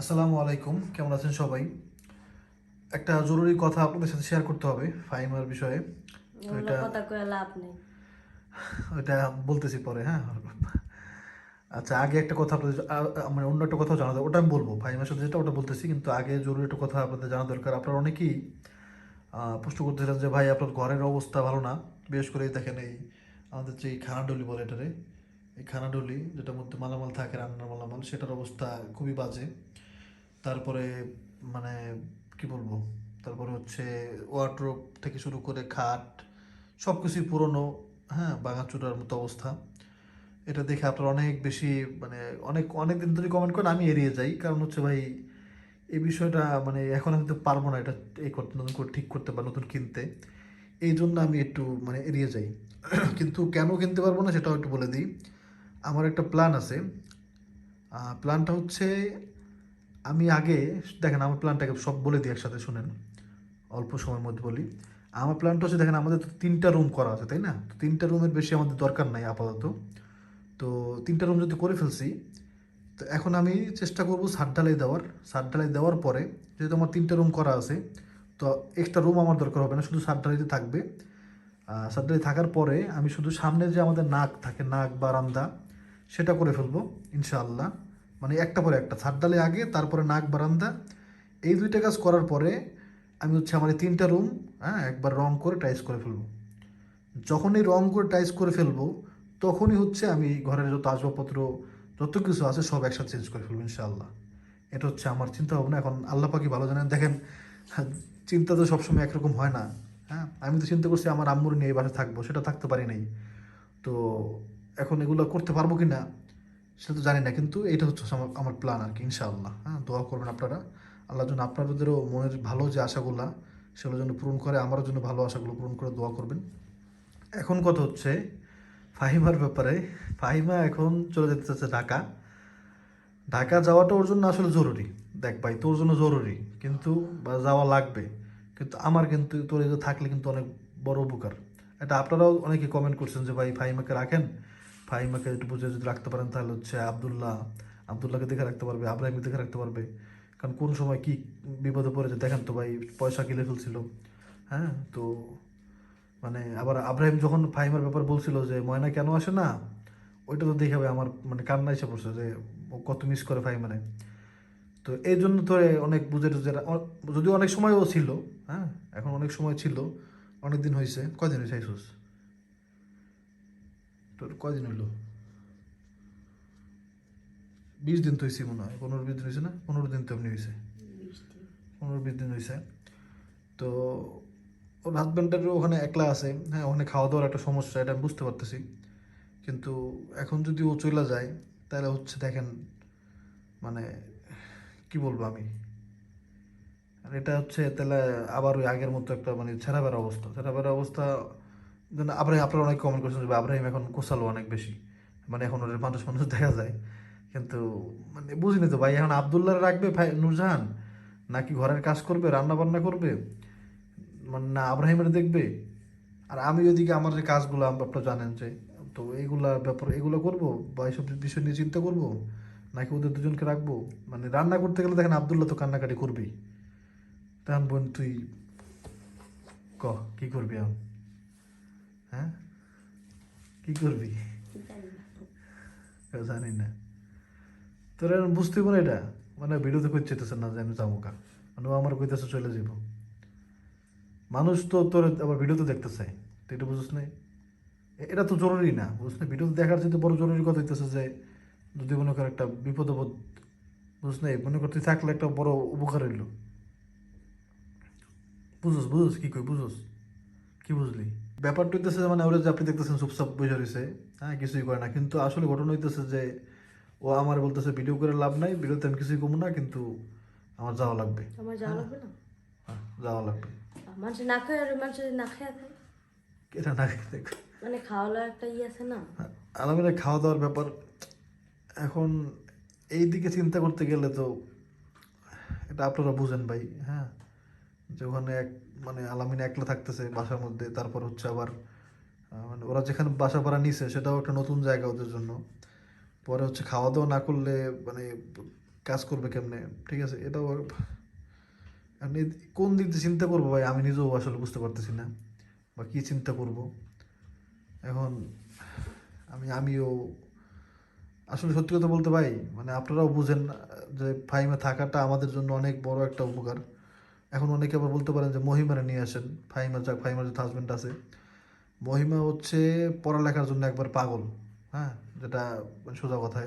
আসসালামু আলাইকুম কেমন আছেন সবাই? একটা জরুরি কথা আপনাদের সাথে শেয়ার করতে হবে ফাইমার বিষয়ে। এটা কথা কয়ে লাভ নেই। ওইটা বলতেছি পরে হ্যাঁ? আচ্ছা আগে একটা কথা আপনাদের মানে অন্য একটা কথা জানা দরকার। ওটা আমি বলব ফাইমার সাথে যেটা ওটা বলতেছি কিন্তু আগে জরুরি একটা কথা আপনাদের জানা দরকার। আপনারা অনেকেই প্রশ্ন করতেছিলেন যে ভাই আপনার ঘরের অবস্থা ভালো না? বিশেষ করে দেখেন এই আমাদের যে খানাডলি বলে এটারে এই খানাডলি যেটার মধ্যে মালামাল থাকে রান্নার মালামাল সেটার অবস্থা খুবই বাজে। তারপরে মানে কি বলব? তারপরে হচ্ছে ওয়ার্ড্রোপ থেকে শুরু করে খাট সব কিছুই পুরনো হ্যাঁ বাঙাচুরার মতো অবস্থা। এটা দেখে আপনারা অনেক বেশি মানে অনেক অনেক দিন ধরে কমেন্ট করেন, আমি এড়িয়ে যাই। কারণ হচ্ছে ভাই, এই বিষয়টা মানে এখন আমি তো পারব না এটা এই করতে, নতুন করে ঠিক করতে বা নতুন কিনতে। এই জন্য আমি একটু মানে এড়িয়ে যাই। কিন্তু কেন কিনতে পারব না সেটাও একটু বলে দিই। আমার একটা প্ল্যান আছে। প্ল্যানটা হচ্ছে আমি আগে, দেখেন আমার প্ল্যানটাকে সব বলে দিই একসাথে, শুনেন। অল্প সময়ের মধ্যে বলি। আমার প্ল্যানটা হচ্ছে, দেখেন আমাদের তো তিনটা রুম করা আছে, তাই না? তো তিনটা রুমের বেশি আমাদের দরকার নাই আপাতত। তো তিনটা রুম যদি করে ফেলছি, তো এখন আমি চেষ্টা করব সাত ঢালাই দেওয়ার। সাত ঢালাই দেওয়ার পরে যেহেতু আমার তিনটা রুম করা আছে, তো এক্সট্রা রুম আমার দরকার হবে না, শুধু সাত ঢালাইতে থাকবে। সাত ঢালাই থাকার পরে আমি শুধু সামনে যে আমাদের নাক থাকে, নাক বারান্দা সেটা করে ফেলব, ইনশাআল্লাহ। মানে একটা পরে একটা। ছাদ ডালে আগে, তারপরে নাক বারান্দা। এই দুইটা কাজ করার পরে আমি হচ্ছে আমার এই তিনটা রুম হ্যাঁ একবার রং করে টাইস করে ফেলব। যখনই রং করে টাইস করে ফেলব, তখনই হচ্ছে আমি ঘরের যত আসবাবপত্র, যত কিছু আছে সব একসাথে চেঞ্জ করে ফেলব ইনশাআল্লাহ। এটা হচ্ছে আমার চিন্তা ভাবনা এখন আল্লাহ পাকি ভালো জানেন। দেখেন, চিন্তা তো সবসময় একরকম হয় না হ্যাঁ। আমি তো চিন্তা করছি আমার আম্মুর নিয়ে এই বাসায় থাকব, সেটা থাকতে পারি নাই। তো এখন এগুলো করতে পারব কি না সেটা তো জানি না, কিন্তু এটা হচ্ছে আমার প্ল্যান আর কি ইনশাআল্লাহ। হ্যাঁ দোয়া করবেন আপনারা। আল্লাহ যেন আপনাদেরও মনের ভালো যে আশাগুলা সেগুলো যেন পূরণ করে, আমারও জন্য ভালো আশাগুলো পূরণ করে দোয়া করবেন। এখন কথা হচ্ছে ফাহিমার ব্যাপারে। ফাহিমা এখন চলে যেতে চাচ্ছে ঢাকা। ঢাকা যাওয়াটা ওর জন্য আসলে জরুরি। দেখ ভাই, তোর জন্য জরুরি, কিন্তু যাওয়া লাগবে। কিন্তু আমার কিন্তু, তোর থাকলে কিন্তু অনেক বড় উপকার। এটা আপনারাও অনেকে কমেন্ট করছেন যে, ভাই, ফাহিমাকে রাখেন? ফাহিমাকে একটু বুঝে যদি রাখতে পারেন, তাহলে হচ্ছে আবদুল্লাহ, আবদুল্লাহকে দেখে রাখতে পারবে, আব্রাহিমকে দেখে রাখতে পারবে। কারণ কোন সময় কি বিপদে পড়েছে দেখেন তো ভাই, পয়সা কিলে ফেলছিল। হ্যাঁ তো মানে আবার আব্রাহিম যখন ফাহিমার ব্যাপার বলছিল যে, ময়না কেন আসে না? ওইটা তো দেখে ভাই আমার মানে কান্না এসে পড়ছে যে, ও কত মিস করে ফাহিমারে। তো এই জন্য এ অনেক বুঝে টুঝে যদিও অনেক সময়ও ছিল হ্যাঁ এখন অনেক সময় ছিল অনেক দিন হয়েছে কয়দিন হয়েছে আইসুস? তোর কয়দিন হইল? বিশ দিন তো হয়েছে মনে হয় পনেরো বিশ দিন হয়েছে না? পনেরো দিন তো এমনি হয়েছে পনেরো বিশ দিন হয়েছে তো ওর হাজব্যান্ডেরও ওখানে একলা আছে হ্যাঁ ওখানে খাওয়া দাওয়ার একটা সমস্যা এটা আমি বুঝতে পারতেছি। কিন্তু এখন যদি ও চলে যায় তাহলে হচ্ছে দেখেন মানে কি বলব আমি? আর এটা হচ্ছে তাহলে আবার ওই আগের মতো একটা মানে ছেঁড়াবের অবস্থা। ছেঁড়াবের অবস্থা যেন আবার আপনারা অনেক কমেন্ট করছেন যে আব্রাহিম এখন কোসালো অনেক বেশি। মানে এখন ওদের মানুষ মানুষ দেখা যায়। কিন্তু মানে বুঝিনি তো ভাই, এখন আবদুল্লাহ রাখবে ভাই নূরজাহান? নাকি ঘরের কাজ করবে রান্না বান্না করবে? মানে না, আব্রাহিমের দেখবে? আর আমি ওইদিকে আমার যে কাজগুলো, আম- আপনারা জানেন যে, তো এইগুলা ব্যাপার, এগুলো করব? বা এইসব বিষয় নিয়ে চিন্তা করব? নাকি ওদের দুজনকে রাখব? মানে রান্না করতে গেলে দেখেন আবদুল্লাহ তো কান্নাকাটি করবেই। তখন বোন তুই ক, কী করবি এখন? হ্যাঁ? কি করবি? জানি না। তোর বুঝতে পারে এটা? মানে ভিডিওতে কই চেতেছে না যে আমি যাব কা। মানে আমার কইতেছে চলে যাব মানুষ তো তোর আবার ভিডিওতে দেখতে চাই তুই এটা বুঝিস নাই? এটা তো জরুরি না বুঝছ না ভিডিওতে দেখার যেতে বড় জরুরি কথা হইতেছে যে, যদি মনে কর একটা বিপদ আপদ বুঝছ না মনে কর তুই থাকলে একটা বড় উপকার হইল। বুঝোস বুঝোস? কি কই? বুঝোস? কি বুঝলি? ব্যাপারটা হইতেছে মানে ওরা যে আপনি দেখতেছেন চুপচাপ বসে রয়েছে হ্যাঁ কিছুই করে না। কিন্তু আসলে ঘটনা হইতেছে যে ও আমার বলতেছে ভিডিও করে লাভ নাই ভিডিওতে আমি কিছুই কমু না কিন্তু আমার যাওয়া লাগবে। আমার যাওয়া লাগবে না? হ্যাঁ যাওয়া লাগবে। মানুষ না খায় আর মানুষ না খায় এটা না দেখো। মানে একটা ইয়ে আছে না? আলামিনের খাওয়া দাওয়ার ব্যাপার এখন এই দিকে চিন্তা করতে গেলে তো এটা আপনারা বুঝেন ভাই হ্যাঁ। যে ওখানে এক মানে আলামিন একলা থাকতেছে বাসার মধ্যে, তারপর হচ্ছে আবার মানে ওরা যেখানে বাসা ভাড়া নিছে, সেটাও একটা নতুন জায়গা ওদের জন্য। পরে হচ্ছে খাওয়া দাওয়া না করলে মানে কাজ করবে কেমনে? ঠিক আছে, এটাও আপনি কোন দিক দিয়ে চিন্তা করব ভাই? আমি নিজেও আসলে বুঝতে পারতেছি না বা কী চিন্তা করব। এখন আমি, আমিও আসলে সত্যি কথা বলতে ভাই মানে আপনারাও বুঝেন যে ফাইমে থাকাটা আমাদের জন্য অনেক বড় একটা উপকার। এখন অনেকে আবার বলতে পারেন যে মহিমারে নিয়ে আসেন ফাইমার যাক ফাইমার যে হাজব্যান্ড আছে। মহিমা হচ্ছে পড়ালেখার জন্য একবার পাগল হ্যাঁ? যেটা সোজা কথায়।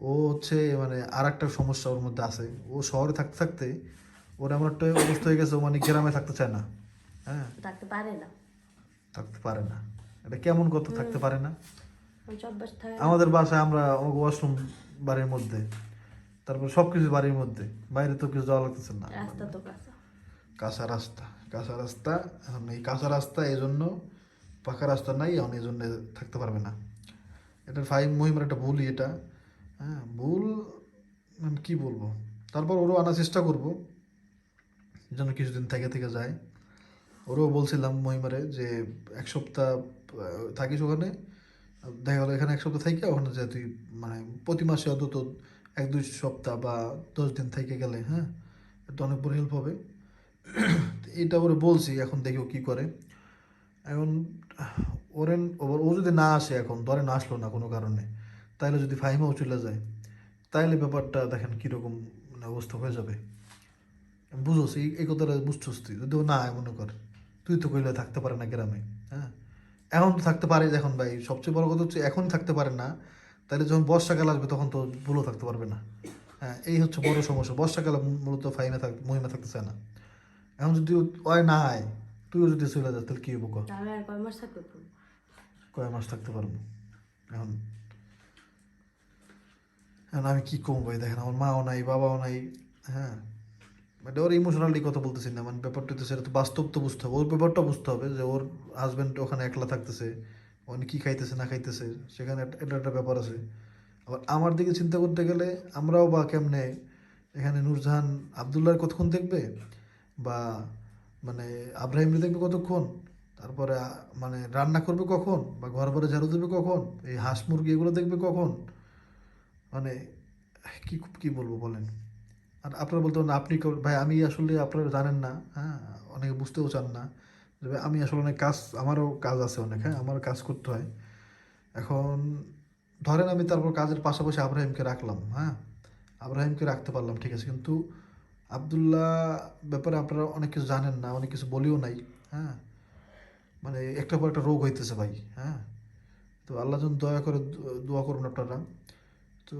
ও হচ্ছে মানে আর একটা সমস্যা ওর মধ্যে আছে। ও শহরে থাকতে থাকতে ওর এমন একটা অবস্থা হয়ে গেছে ও মানে গ্রামে থাকতে চায় না হ্যাঁ? থাকতে পারে না। থাকতে পারে না। এটা কেমন কথা? থাকতে পারে না। আমাদের বাসায় আমরা ওয়াশরুম বাড়ির মধ্যে। তারপর সব কিছু বাড়ির মধ্যে বাইরে তো কিছু যাওয়া লাগতেছে না। রাস্তা তো কাঁচা। কাঁচা রাস্তা কাঁচা রাস্তা এখন এই কাঁচা রাস্তা এই জন্য পাকা রাস্তা নাই এখন এই জন্য থাকতে পারবে না। এটা ফাইভ মহিমার একটা ভুলই এটা। হ্যাঁ ভুল মানে কী বলব? তারপর ওরও আনার চেষ্টা করব যেন কিছুদিন থেকে থেকে যায়। ওরও বলছিলাম মহিমারে যে এক সপ্তাহ থাকিস ওখানে। দেখা গেলো এখানে এক সপ্তাহ থেকে ওখানে যে তুই মানে প্রতি মাসে অন্তত এক, দুই সপ্তাহ বা দশ দিন থেকে গেলে হ্যাঁ? এটা অনেক বড় হেল্প হবে। এটা ওরে বলছি, এখন দেখি ও কী করে। এখন ওরেন ওর- ও যদি না আসে এখন ধরে না আসলো না কোনো কারণে তাহলে যদি ফাইমাও চলে যায় তাহলে ব্যাপারটা দেখেন কীরকম মানে অবস্থা হয়ে যাবে। বুঝোস, এই এই কথাটা বুঝছোস তুই, যদি না মনে কর, তুই তো কইলে থাকতে পারে না গ্রামে হ্যাঁ? এখন তো থাকতে পারে, এখন ভাই, সবচেয়ে বড় কথা হচ্ছে এখন থাকতে পারে না তাহলে যখন বর্ষাকাল আসবে তখন তো ভুলও থাকতে পারবে না। হ্যাঁ এই হচ্ছে বড় সমস্যা। বর্ষাকালে মূলত ফাইমে থাক মহিমা থাকতে চায় না। এখন যদি ওয় না আয় তুইও যদি চলে যাস তাহলে কী হব কয় মাস থাকতে পারব? এখন এখন আমি কি কম ভাই? দেখেন আমার মাও নাই বাবাও নাই হ্যাঁ। মানে ওর ইমোশনালি কথা বলতেছি না মানে ব্যাপারটা তো সেটা তো বাস্তব তো বুঝতে হবে। ওর ব্যাপারটা বুঝতে হবে যে ওর হাজব্যান্ড ওখানে একলা থাকতেছে। উনি কী খাইতেছে, না খাইতেছে, সেখানে একটা- এটা একটা ব্যাপার আছে। আবার আমার দিকে চিন্তা করতে গেলে আমরাও বা কেমনে এখানে নূরজাহান আবদুল্লাহর কতক্ষণ দেখবে? বা মানে আব্রাহিমরে দেখবে কতক্ষণ? তারপরে মানে রান্না করবে কখন? বা ঘর ঘরে ঝাড়ু দেবে কখন? এই হাঁস মুরগি এগুলো দেখবে কখন? মানে কি কি বলব বলেন? আর আপনারা বলতে আপনি ভাই আমি আসলে আপনারা জানেন না হ্যাঁ অনেকে বুঝতেও চান না। আমি আসলে অনেক কাজ, আমারও কাজ আছে অনেক হ্যাঁ আমারও কাজ করতে হয়। এখন ধরেন আমি তারপর কাজের পাশাপাশি আব্রাহিমকে রাখলাম হ্যাঁ আব্রাহিমকে রাখতে পারলাম, ঠিক আছে, কিন্তু আবদুল্লাহ ব্যাপারে আপনারা অনেক কিছু জানেন না, অনেক কিছু বলিও নাই হ্যাঁ মানে একটা পর একটা রোগ হইতেছে ভাই হ্যাঁ তো আল্লাহ যেন দয়া করে দোয়া করুন আপনারা। তো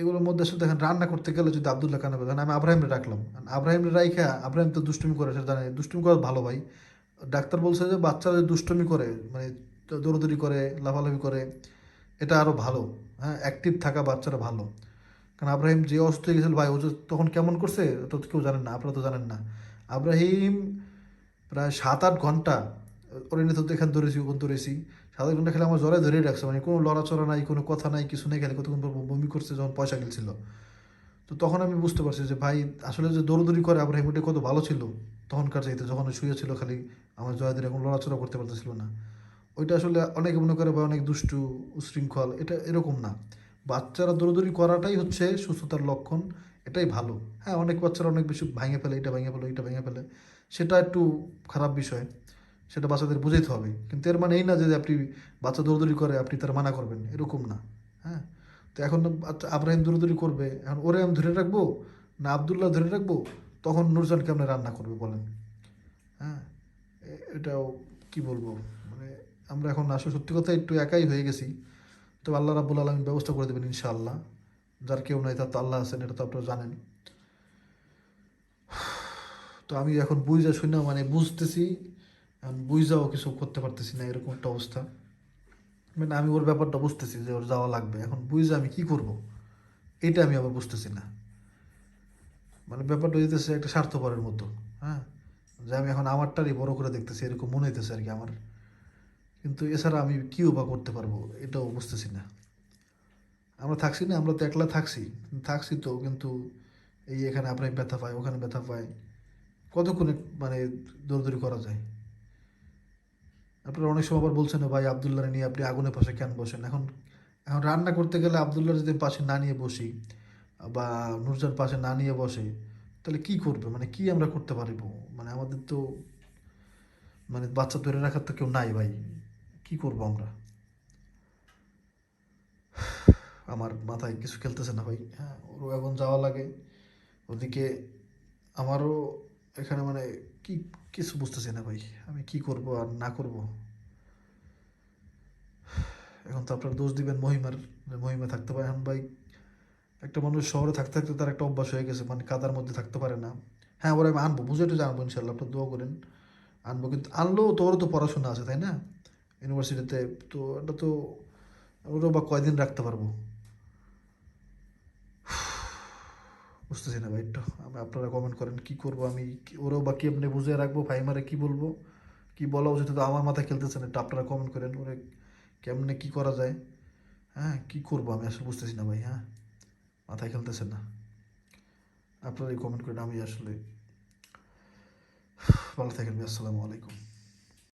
এগুলোর মধ্যে আসলে দেখেন, রান্না করতে গেলে যদি আবদুল্লাহ কানে দেখেন আমি আব্রাহিমরে রাখলাম, আব্রাহিমরে রাইখা, আব্রাহিম তো দুষ্টুমি করে সেটা জানি, দুষ্টুমি করা ভালো ভাই ডাক্তার বলছে যে বাচ্চারা দুষ্টুমি করে মানে দৌড়দৌড়ি করে, লাফালাফি করে, এটা আরও ভালো। হ্যাঁ অ্যাক্টিভ থাকা বাচ্চারা ভালো। কারণ আব্রাহিম যে অসুস্থ হয়ে গেছিল, ভাই, ও তখন কেমন করছে তো কেউ জানেন না, আপনারা তো জানেন না। আব্রাহিম প্রায় সাত আট ঘণ্টা, ওর এনে তো এখানে ধরেছি ওখানে ধরেছি সাত আট ঘণ্টা খেলে আমার জ্বরে ধরেই রাখছে মানে কোনো লড়াচড়া নাই, কোনো কথা নাই, কিছু নেই, খেলে কতক্ষণ বমি করছে, যখন পয়সা গেছিল তো তখন আমি বুঝতে পারছি যে, ভাই, আসলে যে দৌড়দৌড়ি করে আব্রাহিম, ওটা কত ভালো ছিল তখনকার চাইতে, যখন শুয়েছিল খালি আমার জয়াদের এখন লড়াচড়া করতে পারতেছিল না। ওইটা আসলে অনেকে মনে করে বা অনেক দুষ্টু, উশৃঙ্খল, এটা এরকম না। বাচ্চারা দৌড়দৌড়ি করাটাই হচ্ছে সুস্থতার লক্ষণ, এটাই ভালো। হ্যাঁ অনেক বাচ্চারা অনেক বেশি ভাঙে ফেলে, এটা ভেঙে ফেলে এটা ভেঙে ফেলে। সেটা একটু খারাপ বিষয়, সেটা বাচ্চাদের বুঝাইতে হবে। কিন্তু এর মানে এই না যে আপনি বাচ্চা দৌড়দৌড়ি করে, আপনি তার মানা করবেন, এরকম না। হ্যাঁ তো এখন আব্রাহিম দৌড়দৌড়ি করবে, এখন ওরে আমি ধরে রাখব না আবদুল্লাহ ধরে রাখব, তখন নুরজান কেমনে রান্না করবে বলেন। এটাও কি বলব? মানে আমরা এখন আসলে সত্যি কথা একটু একাই হয়ে গেছি। তো আল্লাহ রাবুল আলমিন ব্যবস্থা করে দেবেন ইনশাআল্লাহ। যার কেউ নাই তার তো আল্লাহ আছেন, এটা তো আপনারা জানেন। তো আমি এখন বুঝা শুনে মানে বুঝতেছি এখন বুঝাও কিছু করতে পারতেছি না, এরকম একটা অবস্থা। মানে আমি ওর ব্যাপারটা বুঝতেছি যে ওর যাওয়া লাগবে। এখন বুঝে আমি কি করব? এটা আমি আবার বুঝতেছি না। মানে ব্যাপারটা হইতেছে একটা স্বার্থপরের মতো হ্যাঁ? যে আমি এখন আমারটারই বড় করে দেখতেছি, এরকম মনে হইতেছে আর কি আমার। কিন্তু এছাড়া আমি কিও বা করতে পারব, এটাও বুঝতেছি না। আমরা থাকছি না, আমরা তো একলা থাকছি। থাকছি তো, কিন্তু এই এখানে আপনার ব্যথা পায়, ওখানে ব্যথা পায়। কতক্ষণে মানে দৌড়দৌড়ি করা যায়? আপনারা অনেক সময় আবার বলছেন, "ও ভাই আবদুল্লাহ নিয়ে আপনি আগুনের পাশে কেন বসেন? এখন এখন রান্না করতে গেলে আবদুল্লাহ যদি পাশে না নিয়ে বসি, বা নুরজার পাশে না নিয়ে বসে তাহলে কি করবে? মানে কি আমরা করতে পারিব? মানে আমাদের তো মানে বাচ্চা ধরে রাখার তো কেউ নাই ভাই। কি করব আমরা? আমার মাথায় কিছু খেলতেছে না ভাই। হ্যাঁ ওরও এখন যাওয়া লাগে। ওদিকে আমারও এখানে মানে কি, কিছু বুঝতেছি না ভাই। আমি কি করব আর না করব? এখন তো আপনার দোষ দিবেন মহিমার, মহিমা থাকতে পারে। এখন ভাই একটা মানুষ শহরে থাকতে থাকতে তার একটা অভ্যাস হয়ে গেছে মানে কাদার মধ্যে থাকতে পারে না। হ্যাঁ ওরা আমি আনব, বুঝে তো জানব ইনশাল্লাহ আপনার দোয়া করেন। আনব কিন্তু আনলেও তো ওরও তো পড়াশোনা আছে, তাই না? ইউনিভার্সিটিতে তো এটা তো ওরও বা কয়দিন রাখতে পারব? বুঝতেছি না ভাই, একটু আমি আপনারা কমেন্ট করেন, কি করব আমি ওরাও বা কি আপনি বুঝে রাখব, ফাইমারে কি বলব, কি বলা উচিত তো আমার মাথায় খেলতেছে না, একটু আপনারা কমেন্ট করেন, ওরে কেমনে কি করা যায় হ্যাঁ কি করব আমি আসলে বুঝতেছি না ভাই হ্যাঁ। মাথায় খেলতেছেন না। আপনারাই কমেন্ট করেন আমি আসলে ভালো থাকেন আসসালামু আলাইকুম।